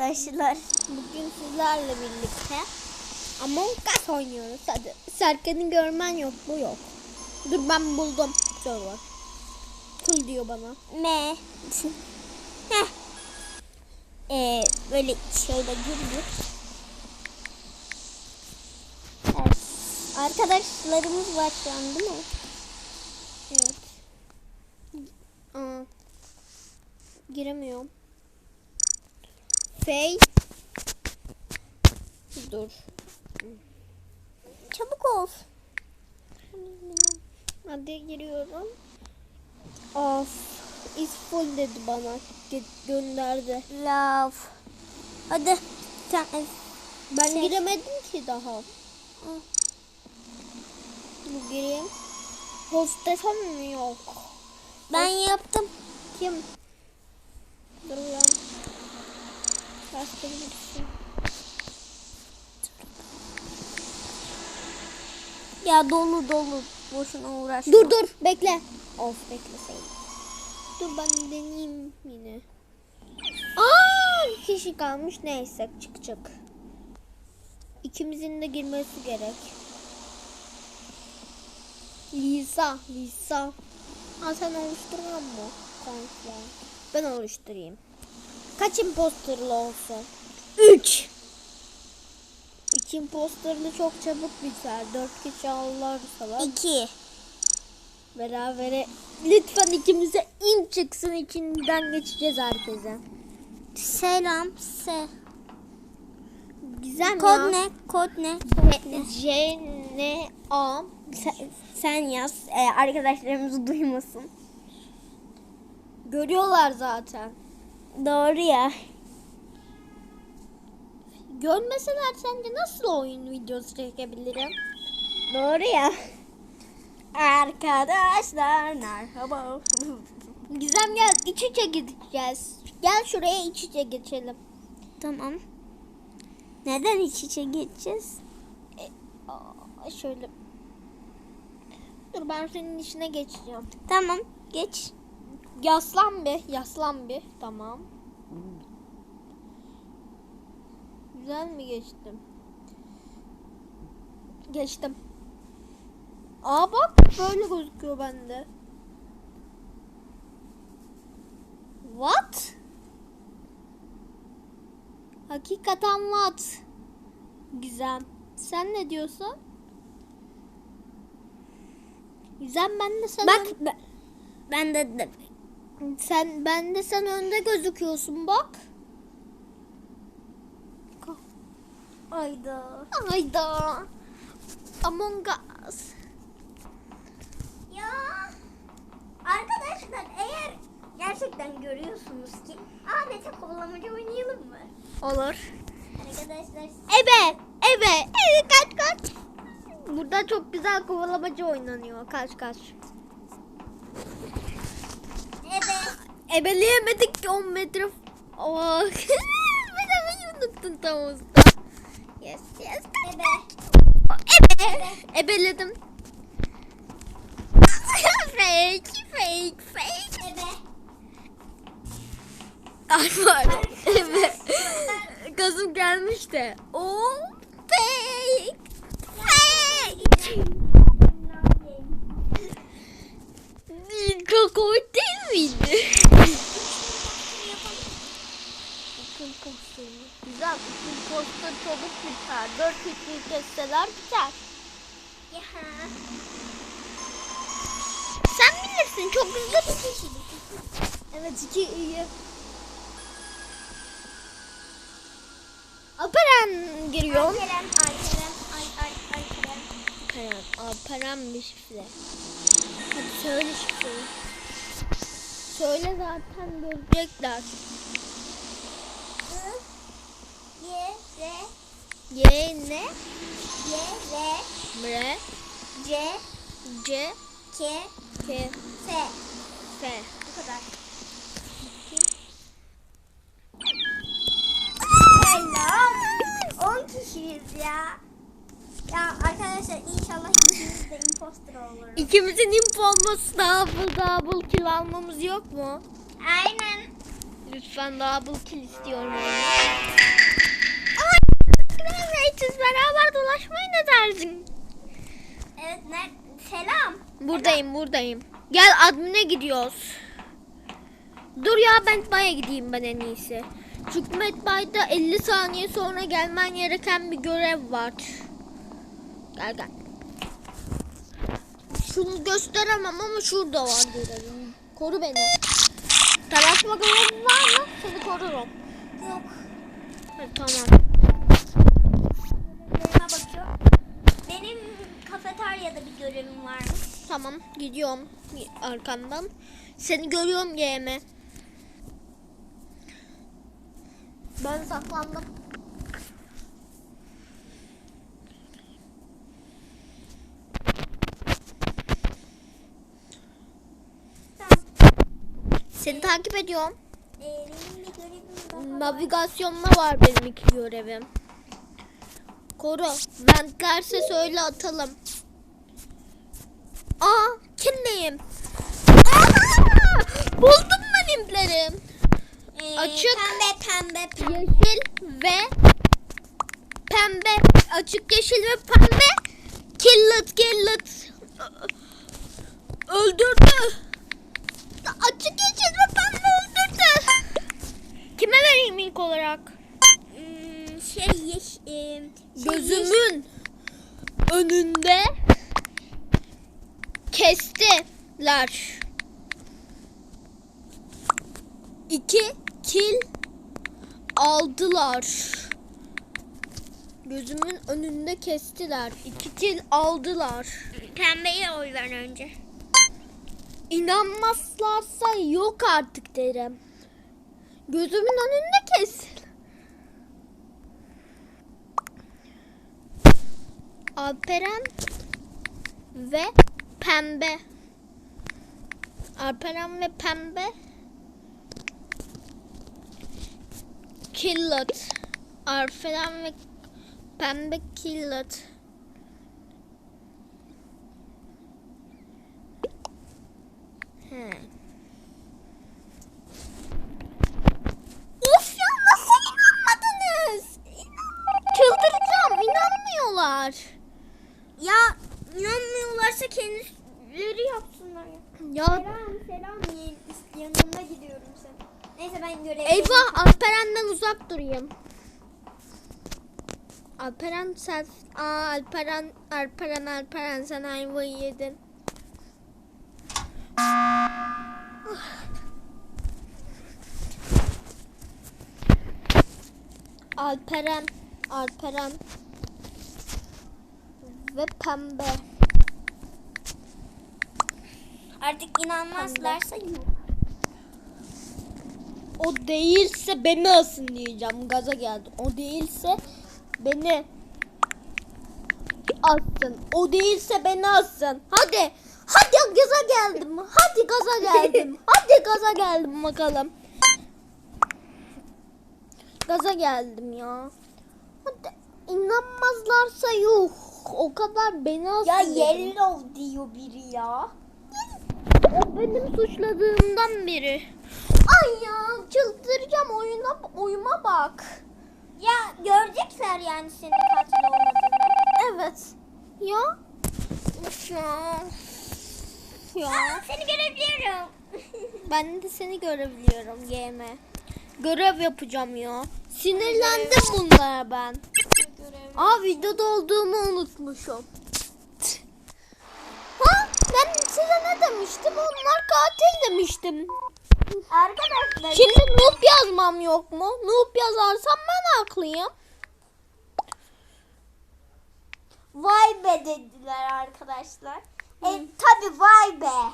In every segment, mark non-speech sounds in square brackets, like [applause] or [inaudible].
arkadaşlar. Bugün sizlerle birlikte Among Us oynuyoruz. Hadi Serkan'ı görmen yok bu yok. Dur ben buldum. Server. Kul diyor bana. Ne? [laughs] Heh. Ee, böyle şöyle girdik. Evet. Arkadaşlarımız var şu an değil mi? Evet. Aa. Giremiyorum. Fey. Dur. Çabuk ol. Hadi giriyorum. Of. Is full dedi bana. Ge- gönderdi. Love. Hadi. Sen, ben Şey- giremedim ki daha. Bu gireyim. Hostesem mi yok? Ben yaptım. Kim? Dur lan. Ya dolu dolu. Boşuna uğraşma. Dur dur bekle. Of bekleseydim. Dur ben deneyeyim yine. Aa bir kişi kalmış neyse çık çık. İkimizin de girmesi gerek. Lisa, Lisa. Aa sen oluşturmam mı? Kanka. Ben oluşturayım. Kaç imposterlı olsun? 3. İki imposterlı çok çabuk biter. Dört kişi alırsalar. İki. Berabere. Lütfen ikimize in çıksın içinden geçeceğiz herkese. Selam. Se. Güzel Kod ya. ne? Kod ne? Kod ne? C N A Sen, sen yaz. Ee, arkadaşlarımız duymasın. görüyorlar zaten. Doğru ya. Görmeseler sence nasıl oyun videosu çekebilirim? Doğru ya. Arkadaşlar merhaba. [laughs] Gizem gel iç içe gideceğiz. Gel şuraya iç içe geçelim. tamam. Neden iç içe geçeceğiz? Aa, şöyle. Dur ben senin içine geçeceğim. Tamam. Geç. Yaslan bir, yaslan bir. Tamam. Güzel mi geçtim? Geçtim. Aa bak böyle gözüküyor bende. What? Hakikaten what? Güzel. Sen ne diyorsun? Güzel ben de sana... Bak ben, ben de, de Sen ben de sen önde gözüküyorsun bak. Ayda. Hayda. Among Us. Ya arkadaşlar eğer gerçekten görüyorsunuz ki Ahmet'e kovalamaca oynayalım mı? Olur. Arkadaşlar Ebe, ebe, ebe kaç kaç. Burada çok güzel kovalamacı oynanıyor. Kaç kaç. evet. Ebeleyemedik ki 10 metre. Oh. ben hemen unuttun tam usta. Yes yes. Ebe. Ebe. Ebeledim. [laughs] fake, fake, fake. Ebe. Ay var. Evet. Gazım gelmiş de. Oo, fake. Fake. Komik değil miydi? Bütün Güzel. Bütün poster çabuk biter. Dört kişiyi kesseler biter. Ya. Sen bilirsin. Çok hızlı bir kişilik. Evet iki iyi. Alperen giriyor. Alperen, Alperen, Ay, Ay, Alperen. Alperen, Alperen bir şifre. Hadi söyle şifreyi. Söyle zaten görecekler. I, Y, R, Y, N, Y, R, M, C, C, K, K, F. F. Bu kadar. Selam. 10 kişiyiz ya. Ya arkadaşlar inşallah ikimiz de imposter oluruz. İkimizin info olması double double kill almamız yok mu? Aynen. Lütfen double kill istiyorum. Yani. neredesin? Evet ne? Selam. Buradayım buradayım. Gel admine gidiyoruz. Dur ya ben Metba'ya gideyim ben en iyisi. Çünkü Metba'da 50 saniye sonra gelmen gereken bir görev var. Gel gel. Şunu gösteremem ama şurada var görevim. Koru beni. Talaşma görevi var mı? Seni korurum. Yok. Evet, tamam. Görevime bakıyor. Benim kafeteryada bir görevim varmış. Tamam gidiyorum arkandan. Seni görüyorum GM. Ben saklandım. Seni takip ediyorum. Ee. Navigasyonda var benim iki görevim. Koru. Ventlerse söyle atalım. Aa kimdeyim? Aa, buldum ben implerim. Ee, Açık. Pembe pembe pembe. Yeşil ve pembe. Açık yeşil ve pembe. Killit killit. Öldürdü. Açık yeşil ve pembe öldürdü. Kime vereyim ilk olarak? Hmm, şey yeş, e, şey yeş- Gözümün önünde kestiler. İki kil aldılar. Gözümün önünde kestiler. İki kil aldılar. Pembeye oy ver önce. İnanmazlarsa yok artık derim. Gözümün önünde kes. Alperen ve pembe. Alperen ve pembe. Killet. Alperen ve pembe killet. He. Of ya nasıl inanmadınız? Çıldıracağım inanmıyorlar. Ya inanmıyorlarsa kendileri yapsınlar ya. Selam selam. Yanına gidiyorum sen. Neyse ben görev eyvah Alperen'den uzak durayım. Alperen sen Aa, Alperen Alperen Alperen sen ayvayı yedin. Alperen Alperen ve pembe. Artık inanmazlarsa yok. O değilse beni asın diyeceğim. Gaza geldim. O değilse beni assın. O değilse beni assın. Hadi. Hadi gaza geldim. Hadi gaza geldim. [laughs] Hadi gaza geldim bakalım. Gaza geldim ya. Hadi inanmazlarsa yuh. O kadar beni assın. Ya dedim. yellow diyor biri ya. O benim suçladığımdan biri. Ay ya çıldıracağım oyuna oyuma bak. Ya görecekler yani senin katil olmadığını. Evet. Ya. Of ya. Ya. Aa, seni görebiliyorum. [laughs] Ben de seni görebiliyorum GM. Görev yapacağım ya. Sinirlendim bunlara ben. Görev. Aa videoda olduğumu unutmuşum. Ben size ne demiştim? Onlar katil demiştim. Arkadaşlar Şimdi noob yazmam yok mu? Noob yazarsam ben haklıyım. vay be dediler arkadaşlar. E tabi vay be.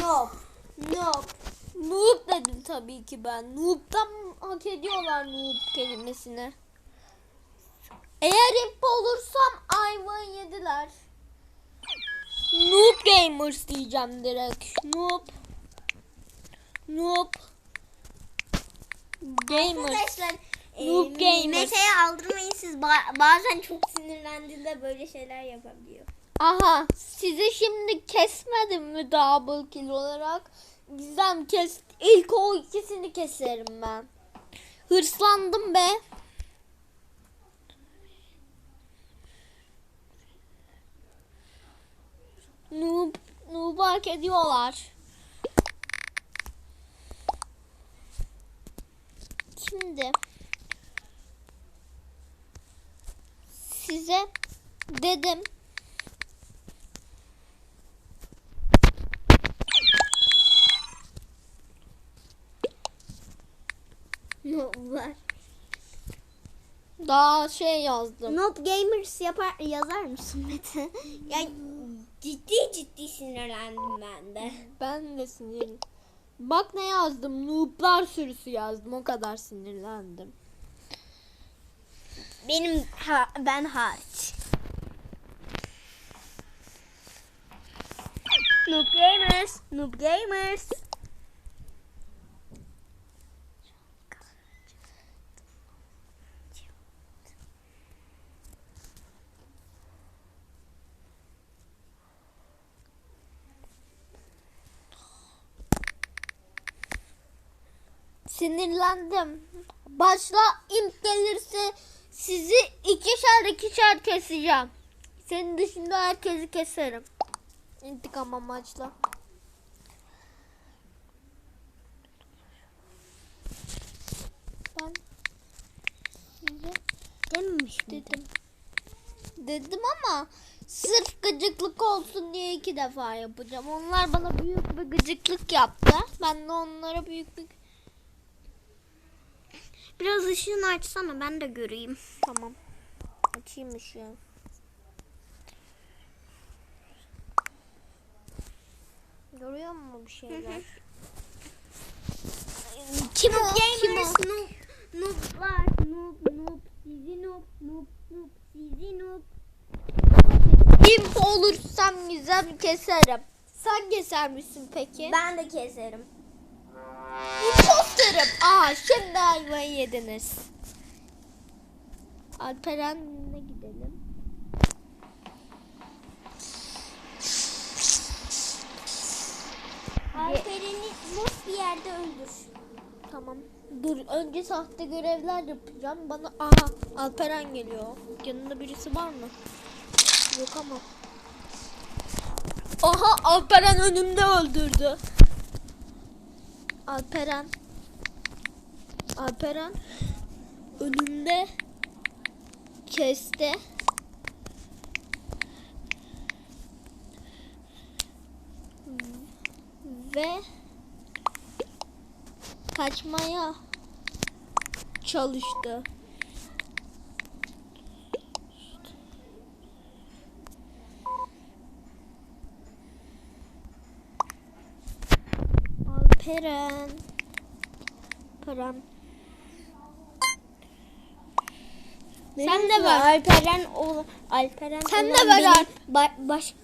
Noob. Noob. Noob dedim tabii ki ben. Noob'dan hak ediyorlar noob kelimesini. Eğer imp olursam ayvayı yediler. Noob Gamers diyeceğim direkt. Noob. Noob. Gamers. Arkadaşlar e, Noob Gamers. Mete'ye aldırmayın siz ba- bazen çok sinirlendiğinde böyle şeyler yapabiliyor. Aha sizi şimdi kesmedim mi double kill olarak? Gizem kes. İlk o ikisini keserim ben. Hırslandım be. Noob, Noob'u hak ediyorlar. Şimdi size dedim Noob'lar. daha şey yazdım. Noob Gamers yapar, yazar mısın Mete? [laughs] ya ciddi ciddi sinirlendim ben de. Ben de sinirlendim. Bak ne yazdım. Noob'lar sürüsü yazdım. O kadar sinirlendim. Benim ha, ben hariç. Noob Gamers, Noob Gamers. Sinirlendim. Başla imp gelirse sizi ikişer ikişer keseceğim. Senin dışında herkesi keserim. İntikam amaçla. Ben Dememiş dedim. Dedim ama sırf gıcıklık olsun diye iki defa yapacağım. Onlar bana büyük bir gıcıklık yaptı. Ben de onlara büyük bir Biraz ışığını açsana ben de göreyim. Tamam. Açayım ışığı. Görüyor musun bir şeyler? [laughs] Kim o? Kim o? Noob, nooblar, noob, noob, sizi noob, noob, noob, sizi noob. Kim olursam güzel keserim. Sen keser misin peki? Ben de keserim. Imposterım. Aa şimdi ayvayı yediniz. Alperen'le gidelim. Alperen'i boş bir yerde öldür. Tamam. Dur önce sahte görevler yapacağım. Bana aha Alperen geliyor. Yanında birisi var mı? Yok ama. Aha Alperen önümde öldürdü. Alperen. Alperen önümde kesti. Ve kaçmaya çalıştı. Alperen. Param. Sen de ver. Alperen o Alperen Sen de benim Alp. ba- baş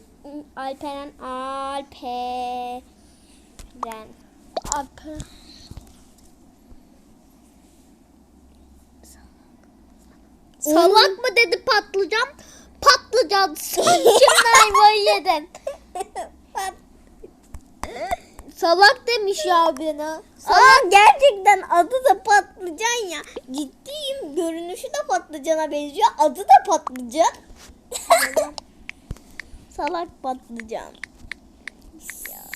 Alperen Alperen. Alperen. Salak mı dedi patlıcan? Patlıcan. Sen [laughs] şimdi ayvayı yedin. [laughs] Salak demiş ya bana. Aa gerçekten adı da patlıcan ya. Ciddiyim. Görünüşü de patlıcana benziyor. Adı da patlıcan. [laughs] Salak patlıcan.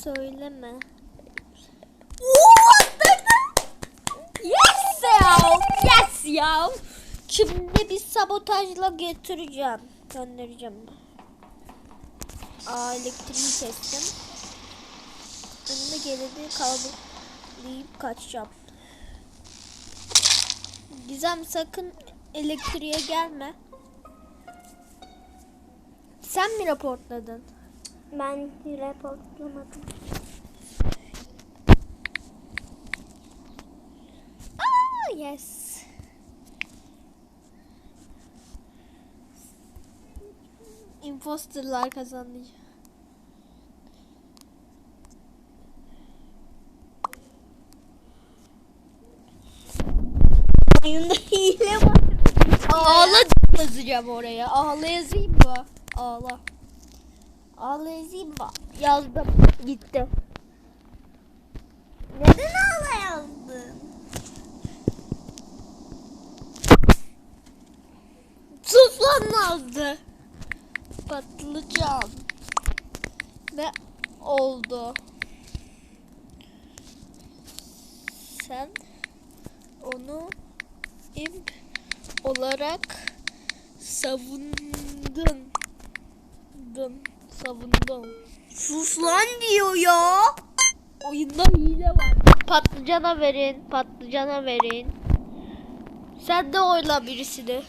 Söyleme. Yes ya. Yes ya. Şimdi bir sabotajla getireceğim. Göndereceğim. Aa elektriği kestim. Önüme geleni kaldırıp kaçacağım. Gizem sakın elektriğe gelme. Sen mi raportladın? Ben reportlamadım. Aa yes. Imposterlar kazandı. Oyunda hile var. Ağla yazacağım oraya. Ağla yazayım mı? Ağla. Ağla yazayım mı? Yazdım. Gitti. Neden ağla yazdın? Sus lan Nazlı. Patlıcan. Ve oldu. Sen onu imp olarak savundun. Dın, savundun. Sus lan diyor ya. Oyunda hile var. Patlıcana verin, patlıcana verin. Sen de oyla birisini.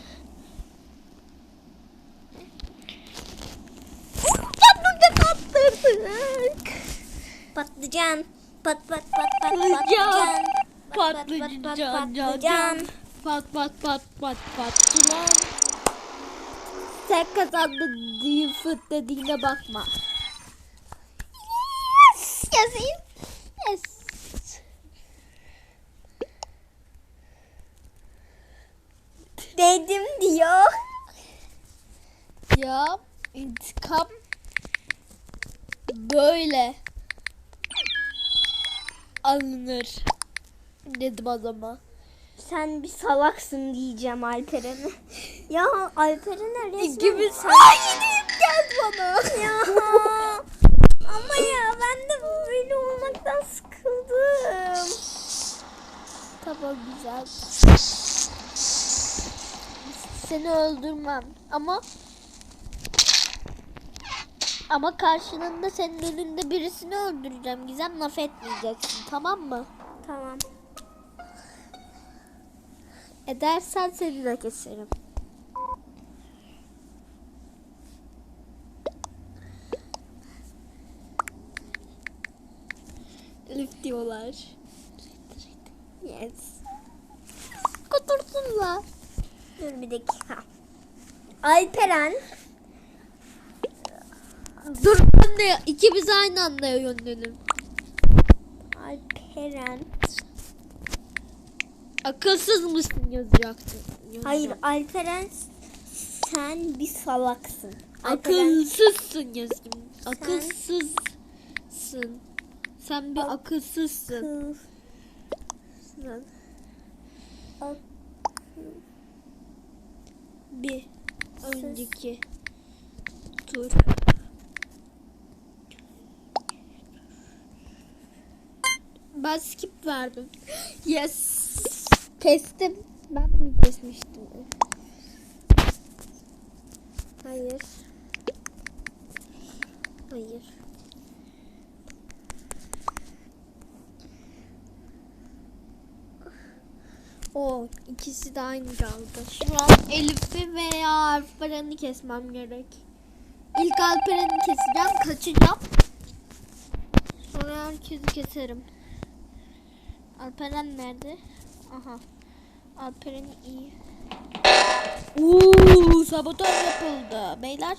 Patlıcan. Pat pat pat pat Patlıcan. patlıcan. Patlıcan. patlıcan. Pat pat pat pat patlıcan. Sen kazandın diye fıt dediğine bakma. Yes. Yazayım. Yes. Dedim diyor. Ya intikam böyle alınır dedim adama. Sen bir salaksın diyeceğim Alperen'e. [laughs] ya Alperen'e resmen... İkimiz Ay yine geldi bana. [laughs] ya. Ama ya ben de böyle olmaktan sıkıldım. Tamam güzel. Seni öldürmem ama ama karşılığında senin önünde birisini öldüreceğim. Gizem laf etmeyeceksin tamam mı? Tamam. Edersen seni de keserim. Elif diyorlar. Yes. Kutursunlar. Dur bir dakika. Alperen Dur de ikimiz aynı anda yönlelim. Alperen. Akılsız mısın yazacaktın. Yazacağım. Hayır Alperen sen bir salaksın. Alperen Akılsızsın yazayım. Akılsızsın. Sen bir akılsızsın. bir önceki tur. Ben skip verdim. [gasps] Yes. Kestim. Ben mi kesmiştim? Hayır. Hayır. O ikisi de aynı kaldı. Şu an Elif'i veya Alperen'i kesmem gerek. İlk Alperen'i keseceğim, kaçacağım. Sonra herkesi keserim. Alperen nerede? Aha. Alperen iyi. Uuu sabotaj yapıldı. Beyler.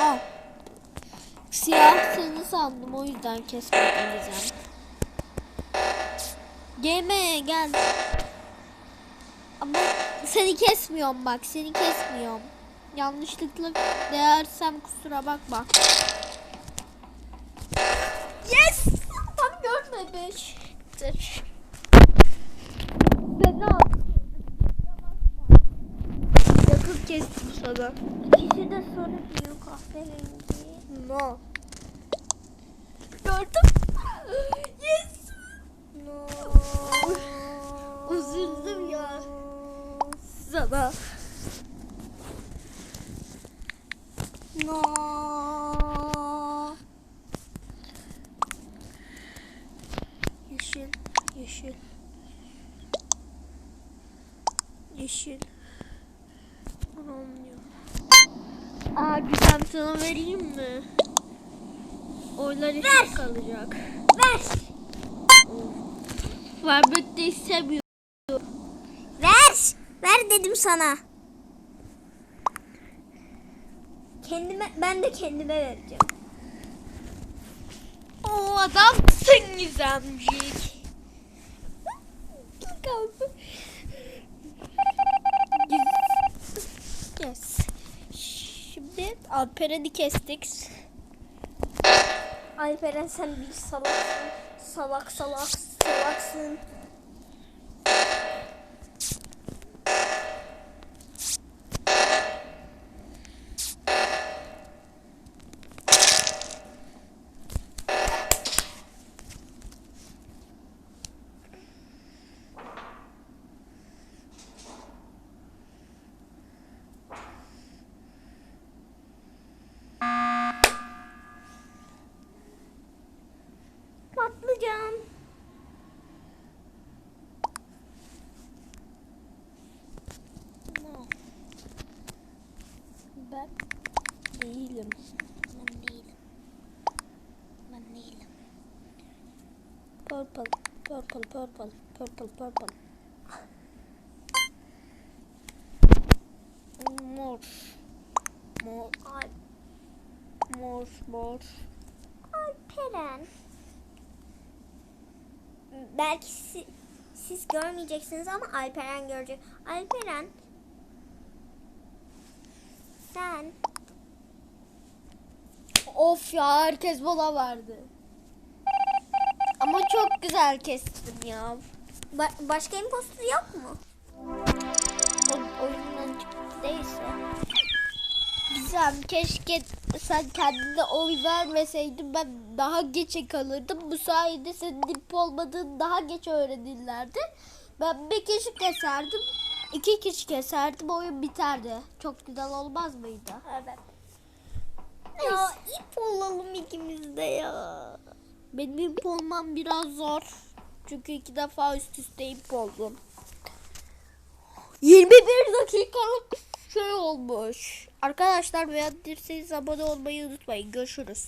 Al. Siyah seni sandım o yüzden kesmedim diyeceğim. Gelme gel. Ama seni kesmiyorum bak seni kesmiyorum. Yanlışlıkla değersem kusura bakma. Yes! Tam görmemiştir. Seni al. Yakın sana. İkisi de sarı diyor kahverengi. No. Gördüm. [gasps] Yes. No. Üzüldüm ya. Sana. No. Yeşil, yeşil. Yeşil. Olmuyor. Aa güzel sana vereyim mi? Oylar eşit kalacak. Ver. Vermek de istemiyorum. Ver. Ver dedim sana. Kendime ben de kendime vereceğim. O adamsın gizemcik. Yes. Şimdi Alperen'i kestik. Alperen sen bir salaksın. Salak salak salaksın. Patlıcan. Ben değilim. Ben değilim. Ben değilim. Purple, purple, purple, purple, purple. Mor. Mor, mor, mor. Alperen. Belki si- siz görmeyeceksiniz ama Alperen görecek. Alperen. Sen Of ya herkes bana verdi. Ama çok güzel kestim ya. ba- başka imposter yok mu? O, oyundan çıktı değilse. Güzel keşke sen kendine oy vermeseydin ben daha geçe kalırdım. Bu sayede senin dip olmadığını daha geç öğrenirlerdi. Ben bir kişi keserdim. iki kişi keserdim oyun biterdi. Çok güzel olmaz mıydı? Evet. Ya ip olalım ikimiz de ya. Benim imp olmam biraz zor. Çünkü iki defa üst üste imp oldum. 21 dakikalık şey olmuş. Arkadaşlar beğendiyseniz abone olmayı unutmayın. Görüşürüz.